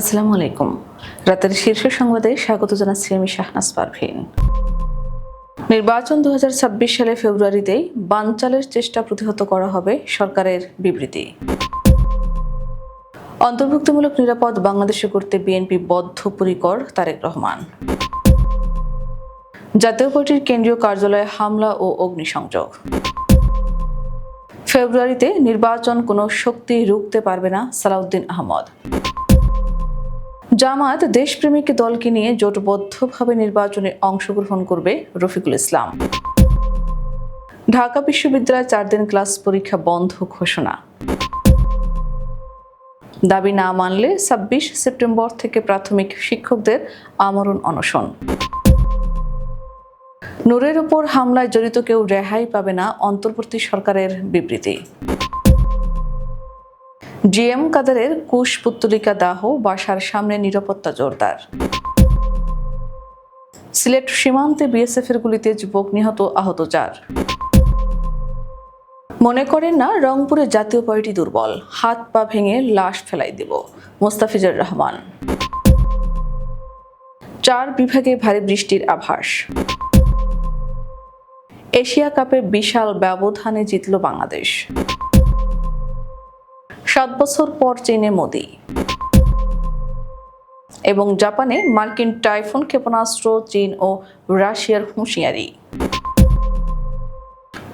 আসসালামু আলাইকুম। রাতের শীর্ষ সংবাদে স্বাগত জানাচ্ছি আমি শাহনাজ পারভিন নির্বাচন দু হাজার ছাব্বিশ সালে ফেব্রুয়ারিতেই বানচালের চেষ্টা প্রতিহত করা হবে সরকারের বিবৃতি। অন্তর্ভুক্তিমূলক নিরাপদ বাংলাদেশে করতে বিএনপি বদ্ধপরিকর তারেক রহমান। জাতীয় পার্টির কেন্দ্রীয় কার্যালয়ে হামলা ও অগ্নিসংযোগ। ফেব্রুয়ারিতে নির্বাচন কোনো শক্তি রুখতে পারবে না সালাউদ্দিন আহমদ। জামাত দেশপ্রেমিক দলকে নিয়ে জোটবদ্ধভাবে নির্বাচনে অংশগ্রহণ করবে রফিকুল ইসলাম। ঢাকা বিশ্ববিদ্যালয় চার দিন ক্লাস পরীক্ষা বন্ধ ঘোষণা। দাবি না মানলে ছাব্বিশ সেপ্টেম্বর থেকে প্রাথমিক শিক্ষকদের আমরণ অনশন। নূরের ওপর হামলায় জড়িত কেউ রেহাই পাবে না অন্তর্বর্তী সরকারের বিবৃতি। জিএম কাদারের কুশ পুত্তলিকা দাহ বাসার সামনে নিরাপত্তা জোরদার। সিলেট সীমান্তে বিএসএফ এর গুলিতে যুবক নিহত আহত চার। মনে করেন না, রংপুরে জাতীয় পার্টি দুর্বল, হাত পা ভেঙে লাশ ফেলাই দেব, মোস্তাফিজুর রহমান। চার বিভাগে ভারী বৃষ্টির আভাস। এশিয়া কাপে বিশাল ব্যবধানে জিতল বাংলাদেশ। সাত বছর পর চীনে মোদি। এবং জাপানে মার্কিন টাইফুন ক্ষেপণাস্ত্র চীন ও রাশিয়ার হুঁশিয়ারি।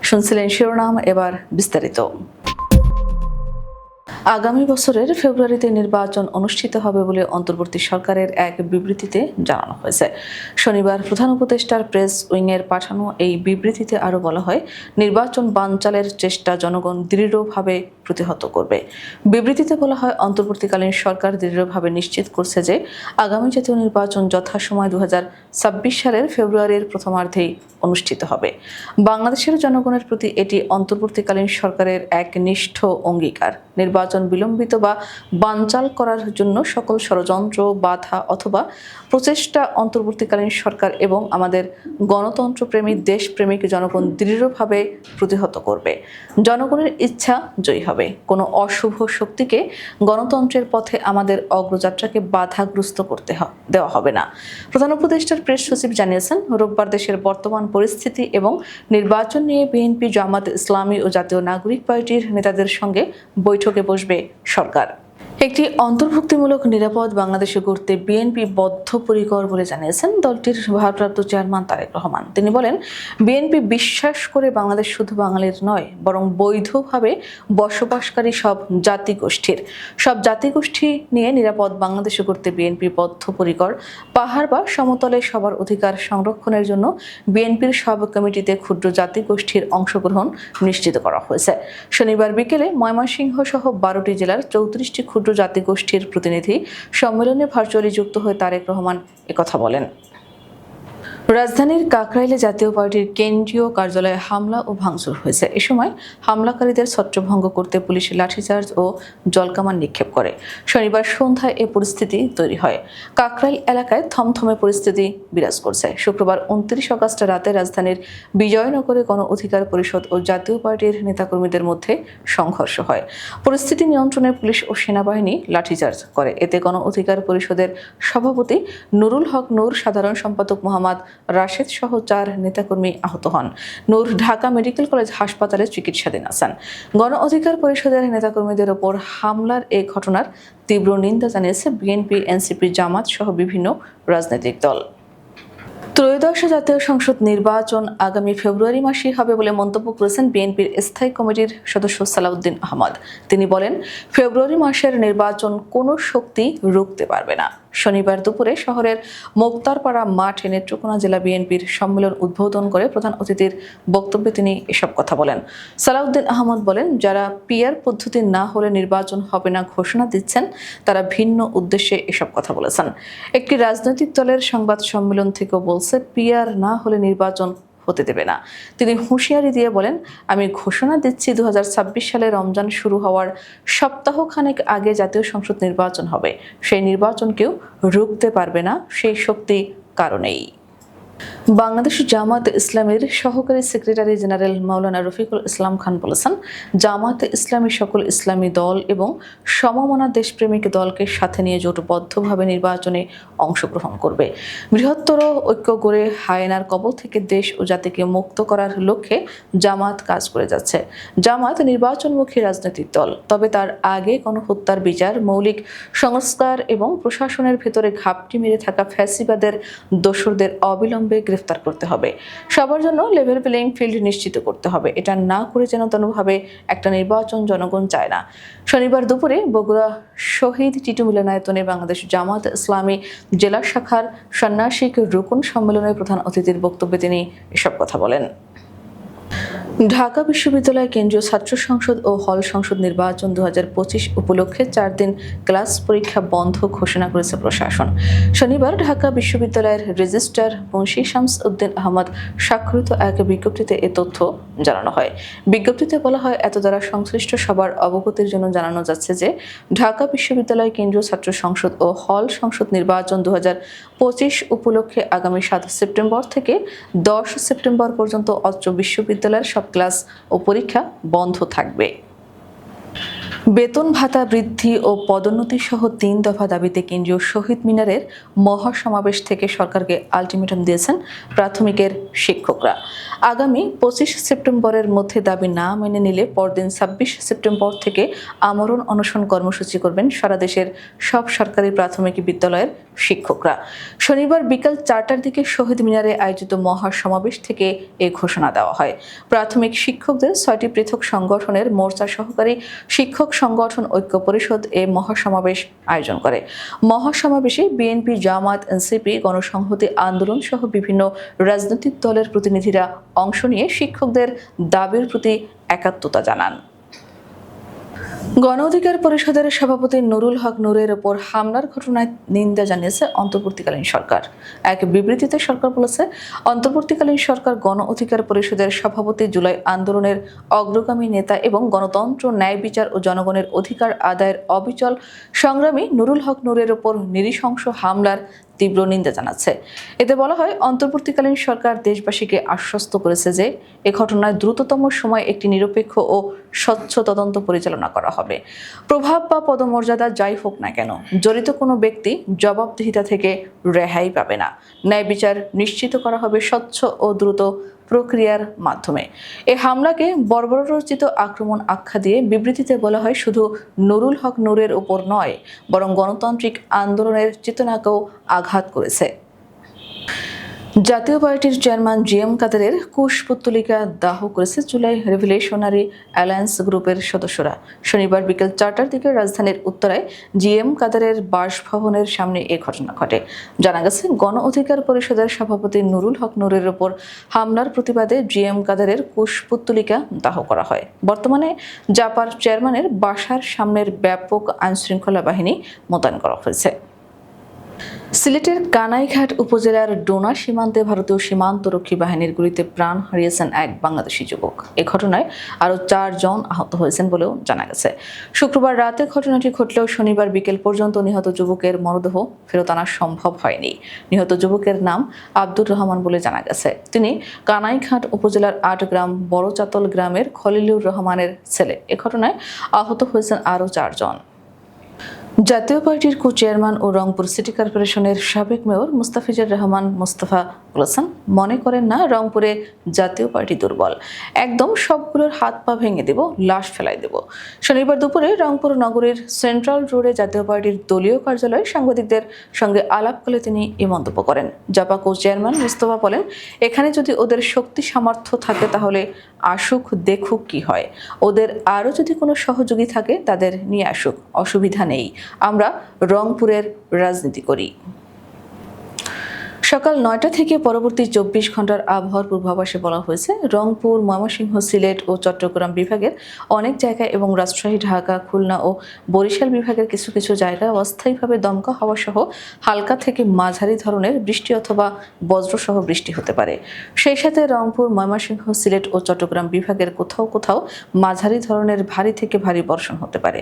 শুনছিলেন শিরোনাম, এবার বিস্তারিত। আগামী বছরের ফেব্রুয়ারিতে নির্বাচন অনুষ্ঠিত হবে বলে অন্তর্বর্তী সরকারের এক বিবৃতিতে জানানো হয়েছে। শনিবার প্রধান উপদেষ্টার প্রেস উইংয়ের পাঠানো এই বিবৃতিতে আরও বলা হয়, নির্বাচন বানচালের চেষ্টা জনগণ দৃঢ়ভাবে প্রতিহত করবে। বিবৃতিতে বলা হয়, অন্তর্বর্তীকালীন সরকার দৃঢ়ভাবে নিশ্চিত করছে যে, আগামী জাতীয় নির্বাচন যথাসময় দু ছাব্বিশ সালের ফেব্রুয়ারির প্রথমার্ধেই অনুষ্ঠিত হবে। বাংলাদেশের জনগণের প্রতি এটি অন্তর্বর্তীকালীন সরকারের এক নিষ্ঠ অঙ্গীকার। নির্বাচন বিলম্বিত বা বানচাল করার জন্য সকল ষড়যন্ত্র, বাধা অথবা প্রচেষ্টা অন্তর্বর্তীকালীন সরকার এবং আমাদের গণতন্ত্রপ্রেমী, দেশপ্রেমিক জনগণ দৃঢ়ভাবে প্রতিহত করবে। জনগণের ইচ্ছা জয়ী হবে। কোনো অশুভ শক্তিকে গণতন্ত্রের পথে আমাদের অগ্রযাত্রাকে বাধাগ্রস্ত করতে দেওয়া হবে না। প্রধান উপদেষ্টার প্রেস সচিব জানিয়েছেন, রোববার দেশের বর্তমান পরিস্থিতি এবং নির্বাচন নিয়ে বিএনপি, জামাত ইসলামী ও জাতীয় নাগরিক পার্টির নেতাদের সঙ্গে বৈঠকে বসবে সরকার। একটি অন্তর্ভুক্তিমূলক নিরাপদ বাংলাদেশে করতে বিএনপি বদ্ধপরিকর বলে জানিয়েছেন দলটির ভারপ্রাপ্ত চেয়ারম্যান তারেক রহমান। তিনি বলেন, বিএনপি বিশ্বাস করে বাংলাদেশ শুধু বাঙালির নয়, বরং বৈধভাবে বসবাসকারী সব জাতিগোষ্ঠীর। সব জাতিগোষ্ঠী নিয়ে নিরাপদ বাংলাদেশে গড়তে বিএনপি বদ্ধপরিকর। পাহাড় বা সমতলে সবার অধিকার সংরক্ষণের জন্য বিএনপির সব কমিটিতে ক্ষুদ্র জাতিগোষ্ঠীর অংশগ্রহণ নিশ্চিত করা হয়েছে। শনিবার বিকেলে ময়মনসিংহ সহ বারোটি জেলার চৌত্রিশটি ক্ষুদ্র জাতিগোষ্ঠীর প্রতিনিধি সম্মেলনে ভার্চুয়ালি যুক্ত হয়ে তারেক রহমান একথা বলেন। রাজধানীর কাকরাইলে জাতীয় পার্টির কেন্দ্রীয় কার্যালয়ে হামলা ও ভাঙচুর হয়েছে। এ সময় হামলাকারীদের ছত্রভঙ্গ করতে পুলিশ লাঠিচার্জ ও জলকামান নিক্ষেপ করে। শনিবার সন্ধ্যায় এ পরিস্থিতি তৈরি হয়। কাকরাইল এলাকায় থমথমে পরিস্থিতি বিরাজ করছে। শুক্রবার উনত্রিশ আগস্ট রাতে রাজধানীর বিজয়নগরে গণ অধিকার পরিষদ ও জাতীয় পার্টির নেতাকর্মীদের মধ্যে সংঘর্ষ হয়। পরিস্থিতি নিয়ন্ত্রণে পুলিশ ও সেনাবাহিনী লাঠিচার্জ করে। এতে গণ অধিকার পরিষদের সভাপতি নুরুল হক নূর, সাধারণ সম্পাদক মোহাম্মদ রাশেদ সহ চার নেতাকর্মী আহত হন। নূর ঢাকা মেডিকেল কলেজ হাসপাতালে চিকিৎসাধীন আছেন। গণ অধিকার পরিষদের নেতাকর্মীদের ওপর হামলার এই ঘটনার তীব্র নিন্দা জানিয়েছে বিএনপি, এনসিপি, জামাত সহ বিভিন্ন রাজনৈতিক দল। ত্রয়োদশ জাতীয় সংসদ নির্বাচন আগামী ফেব্রুয়ারি মাসেই হবে বলে মন্তব্য করেছেন বিএনপির স্থায়ী কমিটির সদস্য সালাউদ্দিন আহমদ। তিনি বলেন, ফেব্রুয়ারি মাসের নির্বাচন কোনো শক্তি রুখতে পারবে না। শনিবার দুপুরে শহরের মোক্তারপাড়া মাঠে নেত্রকোনা জেলা বিএনপির সম্মেলন উদ্বোধন করে প্রধান অতিথির বক্তব্যে তিনি এসব কথা বলেন। সালাউদ্দিন আহমদ বলেন, যারা পিয়ার পদ্ধতি না হলে নির্বাচন হবে না ঘোষণা দিচ্ছেন, তারা ভিন্ন উদ্দেশ্যে এসব কথা বলেছেন। একটি রাজনৈতিক দলের সংবাদ সম্মেলন থেকেও বলছে, পিয়ার না হলে নির্বাচন হতে দেবে না। তিনি হুঁশিয়ারি দিয়ে বলেন, আমি ঘোষণা দিচ্ছি দু হাজার ছাব্বিশ সালে রমজান শুরু হওয়ার সপ্তাহখানেক আগে জাতীয় সংসদ নির্বাচন হবে। সেই নির্বাচনকেও রুখতে পারবে না, সেই শক্তি কারণেই বাংলাদেশ জামাত ইসলামের সহকারী সেক্রেটারি জেনারেল মাওলানা রফিকুল ইসলাম খান বলেছেন, জামাত ইসলামী সকল ইসলামী দল এবং সমমনা দেশপ্রেমিক দলকে সাথে নিয়ে জোটবদ্ধভাবে নির্বাচনে অংশগ্রহণ করবে। বৃহত্তর ঐক্য গড়ে হায়নার কবল থেকে দেশ ও জাতিকে মুক্ত করার লক্ষ্যে জামাত কাজ করে যাচ্ছে। জামাত নির্বাচনমুখী রাজনৈতিক দল, তবে তার আগে গণহত্যার বিচার, মৌলিক সংস্কার এবং প্রশাসনের ভেতরে ঘাপটি মেরে থাকা ফ্যাসিবাদের দোসরদের অবিলম্বে গ্রেফতার করতে হবে। সবার জন্য লেভেল প্লেইং ফিল্ড নিশ্চিত করতে হবে। এটা না করে যেন তেনভাবে একটা নির্বাচন জনগণ চায় না। শনিবার দুপুরে বগুড়া শহীদ টিটু মিলনায়তনে বাংলাদেশ জামাত ইসলামী জেলা শাখার সন্ন্যাসিক রুকুন সম্মেলনের প্রধান অতিথির বক্তব্যে তিনি এসব কথা বলেন। ঢাকা বিশ্ববিদ্যালয় কেন্দ্রীয় ছাত্র সংসদ ও হল সংসদ নির্বাচন দু হাজার পঁচিশ উপলক্ষে চার দিন ক্লাস পরীক্ষা বন্ধ ঘোষণা করেছে প্রশাসন। শনিবার ঢাকা বিশ্ববিদ্যালয়ের রেজিস্ট্রার মুন্সি শামস উদ্দিন আহমদ স্বাক্ষরিত এক বিজ্ঞপ্তিতে এ তথ্য জানানো হয়। বিজ্ঞপ্তিতে বলা হয়, এত দ্বারা সংশ্লিষ্ট সবার অবগতির জন্য জানানো যাচ্ছে যে, ঢাকা বিশ্ববিদ্যালয় কেন্দ্রীয় ছাত্র সংসদ ও হল সংসদ নির্বাচন দু হাজার পঁচিশ উপলক্ষে আগামী সাত সেপ্টেম্বর থেকে দশ সেপ্টেম্বর পর্যন্ত অত্র বিশ্ববিদ্যালয়ের সব ক্লাস ও পরীক্ষা বন্ধ থাকবে। বেতন ভাতা বৃদ্ধি ও পদোন্নতি সহ তিন দফা দাবিতে কেন্দ্রীয় শহীদ মিনারের মহাসমাবেশ থেকে সরকারকে আলটিমেটাম দিয়েছেন প্রাথমিকের শিক্ষকরা। আগামী পঁচিশ সেপ্টেম্বরের মধ্যে দাবি না মেনে নিলে পরদিন ছাব্বিশ সেপ্টেম্বর থেকে আমরণ অনশন কর্মসূচি করবেন সারা দেশের সব সরকারি প্রাথমিক বিদ্যালয়ের শিক্ষকরা। শনিবার বিকাল চারটার দিকে শহীদ মিনারে আয়োজিত মহাসমাবেশ থেকে এ ঘোষণা দেওয়া হয়। প্রাথমিক শিক্ষকদের ছয়টি পৃথক সংগঠনের মোর্চা সহকারী শিক্ষক সংগঠন ঐক্য পরিষদ এ মহাসমাবেশ আয়োজন করে। মহাসমাবেশে বিএনপি, জামাত, এনসিপি গণসংহতি আন্দোলন সহ বিভিন্ন রাজনৈতিক দলের প্রতিনিধিরা অংশ নিয়ে শিক্ষকদের দাবির প্রতি একাত্মতা জানান। গণ অধিকার পরিষদের সভাপতি নুরুল হক নূরের ওপর হামলার ঘটনায় নিন্দা জানিয়েছে অন্তর্বর্তীকালীন সরকার। এক বিবৃতিতে সরকার বলেছে, অন্তর্বর্তীকালীন সরকার গণ অধিকার পরিষদের সভাপতি জুলাই আন্দোলনের অগ্রগামী নেতা এবং গণতন্ত্র, ন্যায় বিচার ও জনগণের অধিকার আদায়ের অবিচল সংগ্রামী নুরুল হক নূরের ওপর নৃশংস হামলার তীব্র নিন্দা জানাচ্ছে। এতে বলা হয়, অন্তর্বর্তীকালীন সরকার দেশবাসীকে আশ্বস্ত করেছে যে, এ ঘটনায় দ্রুততম সময় একটি নিরপেক্ষ ও স্বচ্ছ তদন্ত পরিচালনা করা হবে। প্রভাব বা পদমর্যাদা যাই হোক না কেন, জড়িত কোনো ব্যক্তি জবাবদিহিতা থেকে রেহাই পাবে না। ন্যায় বিচার নিশ্চিত করা হবে স্বচ্ছ ও দ্রুত প্রক্রিয়ার মাধ্যমে। এ হামলাকে বর্বরচিত আক্রমণ আখ্যা দিয়ে বিবৃতিতে বলা হয় শুধু নুরুল হক নূরের ওপর নয়, বরং গণতান্ত্রিক আন্দোলনের চেতনাকেও আঘাত করেছে। জাতীয় পার্টির চেয়ারম্যান জি এম কাদেরের কুশপুত্তলিকা দাহ করেছে জুলাই রেভলিউশনারি অ্যালায়েন্স গ্রুপের সদস্যরা। শনিবার বিকেল চারটার দিকে রাজধানীর উত্তরায় জি এম কাদেরের বাসভবনের সামনে এ ঘটনা ঘটে। জানা গেছে, গণ অধিকার পরিষদের সভাপতি নুরুল হক নুরের ওপর হামলার প্রতিবাদে জি এম কাদেরের কুশপুত্তলিকা দাহ করা হয়। বর্তমানে জাপার চেয়ারম্যানের বাসার সামনের ব্যাপক আইনশৃঙ্খলা বাহিনী মোতায়েন করা হয়েছে। সিলেটের কানাইঘাট উপজেলার ডোনা সীমান্তে ভারতীয় সীমান্তরক্ষী বাহিনীর গুলিতে প্রাণ হারিয়েছেন এক বাংলাদেশি যুবক। এ ঘটনায় আরও চারজন আহত হয়েছেন বলেও জানা গেছে। শুক্রবার রাতে ঘটনাটি ঘটলেও শনিবার বিকেল পর্যন্ত নিহত যুবকের মরদেহ ফেরত আনা সম্ভব হয়নি। নিহত যুবকের নাম আব্দুর রহমান বলে জানা গেছে। তিনি কানাইঘাট উপজেলার আট গ্রাম বড়চাতল গ্রামের খলিলুর রহমানের ছেলে। এ ঘটনায় আহত হয়েছেন আরও চারজন। জাতীয় পার্টির কো চেয়ারম্যান ও রংপুর সিটি কর্পোরেশনের সাবেক মেয়র মুস্তাফিজুর রহমান মুস্তফা বলেছেন মনে করেন না রংপুরে জাতীয় পার্টি দুর্বল। একদম সবগুলোর হাত পা ভেঙে দেব, লাশ ফেলাই দেব। শনিবার দুপুরে রংপুর নগরীর সেন্ট্রাল রোডে জাতীয় পার্টির দলীয় কার্যালয়ে সাংবাদিকদের সঙ্গে আলাপ আলাপকালে তিনি এ মন্তব্য করেন। জাপা কো চেয়ারম্যান মুস্তফা বলেন, এখানে যদি ওদের শক্তি সামর্থ্য থাকে তাহলে আসুক, দেখুক কি হয়। ওদের আরও যদি কোনো সহযোগী থাকে, তাদের নিয়ে আসুক, অসুবিধা নেই। আমরা রংপুরের রাজনীতি করি। সকাল নয়টা থেকে পরবর্তী চব্বিশ ঘণ্টার আবহাওয়ার পূর্বাভাসে বলা হয়েছে, রংপুর, ময়মনসিংহ, সিলেট ও চট্টগ্রাম বিভাগের অনেক জায়গায় এবং রাজশাহী, ঢাকা, খুলনা ও বরিশাল বিভাগের কিছু কিছু জায়গায় অস্থায়ীভাবে দমকা হাওয়া সহ হালকা থেকে মাঝারি ধরনের বৃষ্টি অথবা বজ্রসহ বৃষ্টি হতে পারে। সেই সাথে রংপুর, ময়মনসিংহ, সিলেট ও চট্টগ্রাম বিভাগের কোথাও কোথাও মাঝারি ধরনের ভারী থেকে ভারী বর্ষণ হতে পারে।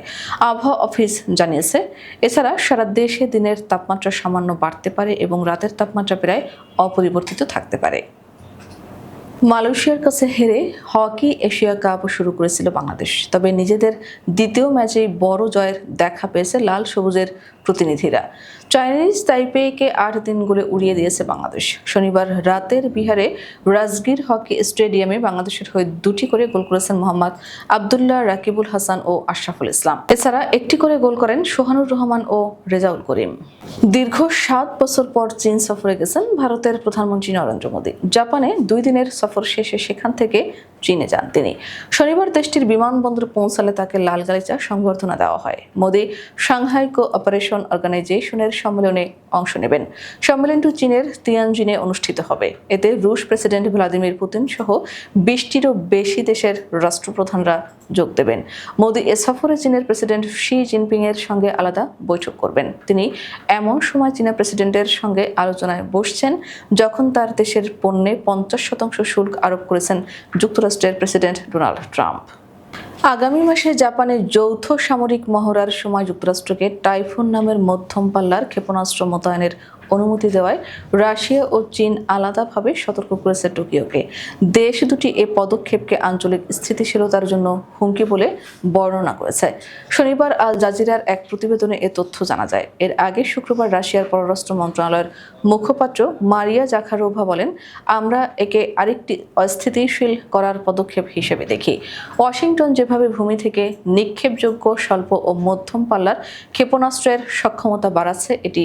আবহাওয়া অফিস জানিয়েছে, এছাড়া সারা দেশে দিনের তাপমাত্রা সামান্য বাড়তে পারে এবং রাতের তাপমাত্রা ইতিহাসটা প্রায় অপরিবর্তিত থাকতে পারে। মালয়েশিয়ার কাছে হেরে হকি এশিয়া কাপ শুরু করেছিল বাংলাদেশ। তবে নিজেদের দ্বিতীয় ম্যাচেই বড় জয়ের দেখা পেয়েছে লাল সবুজের প্রতিনিধিরা। চাইনিজ তাইপেকে আট দিন গোলে উড়িয়ে দিয়েছে বাংলাদেশ। শনিবার রাতের বিহারে রাজগীর হকি স্টেডিয়ামে বাংলাদেশের হয়ে দুটি করে গোল করেছেন মোহাম্মদ আবদুল্লাহ, রাকিবুল হাসান ও আশরাফুল ইসলাম। এছাড়া একটি করে গোল করেন সোহানুর রহমান ও রেজাউল করিম। দীর্ঘ সাত বছর পর চীন সফরে গেছেন ভারতের প্রধানমন্ত্রী নরেন্দ্র মোদী। জাপানে দুই দিনের সফর শেষে সেখান থেকে চীনে যান তিনি। শনিবার দেশটির বিমানবন্দর পৌঁছালে তাকে লাল গালিচা সংবর্ধনা দেওয়া হয়। মোদি সাংহাই কো অপারেশন অর্গানাইজেশনের সম্মেলনে অংশ নেবেন। সম্মেলনটি চীনের তিয়ানজিনে অনুষ্ঠিত হবে। এতে রুশ প্রেসিডেন্ট ভ্লাদিমির পুতিন সহ বিশটিরও বেশি দেশের রাষ্ট্রপ্রধানরা যোগ দেবেন। মোদী এ সফরে চীনের প্রেসিডেন্ট শি জিনপিং এর সঙ্গে আলাদা বৈঠক করবেন। তিনি এমন সময় চীনা প্রেসিডেন্টের সঙ্গে আলোচনায় বসছেন যখন তার দেশের পণ্যে পঞ্চাশ শতাংশ শুল্ক আরোপ করেছেন যুক্তরাষ্ট্রের প্রেসিডেন্ট ডোনাল্ড ট্রাম্প। আগামী মাসে জাপানের যৌথ সামরিক মহড়ার সময় যুক্তরাষ্ট্রকে টাইফুন নামের মধ্যম পাল্লার ক্ষেপণাস্ত্র মোতায়েনের অনুমতি দেওয়ায় রাশিয়া ও চীন আলাদাভাবে সতর্ক করেছে টোকিওকে। দেশ দুটি এ পদক্ষেপকে আঞ্চলিক স্থিতিশীলতার জন্য হুমকি বলে বর্ণনা করেছে। শনিবার আল জাজিরার এক প্রতিবেদনে এ তথ্য জানা যায়। এর আগে শুক্রবার রাশিয়ার পররাষ্ট্র মন্ত্রণালয়ের মুখপাত্র মারিয়া জাখারোভা বলেন, আমরা একে আরেকটি অস্থিতিশীল করার পদক্ষেপ হিসেবে দেখি। ওয়াশিংটন যেভাবে ভূমি থেকে নিক্ষেপযোগ্য স্বল্প ও মধ্যম পাল্লার ক্ষেপণাস্ত্রের সক্ষমতা বাড়াচ্ছে, এটি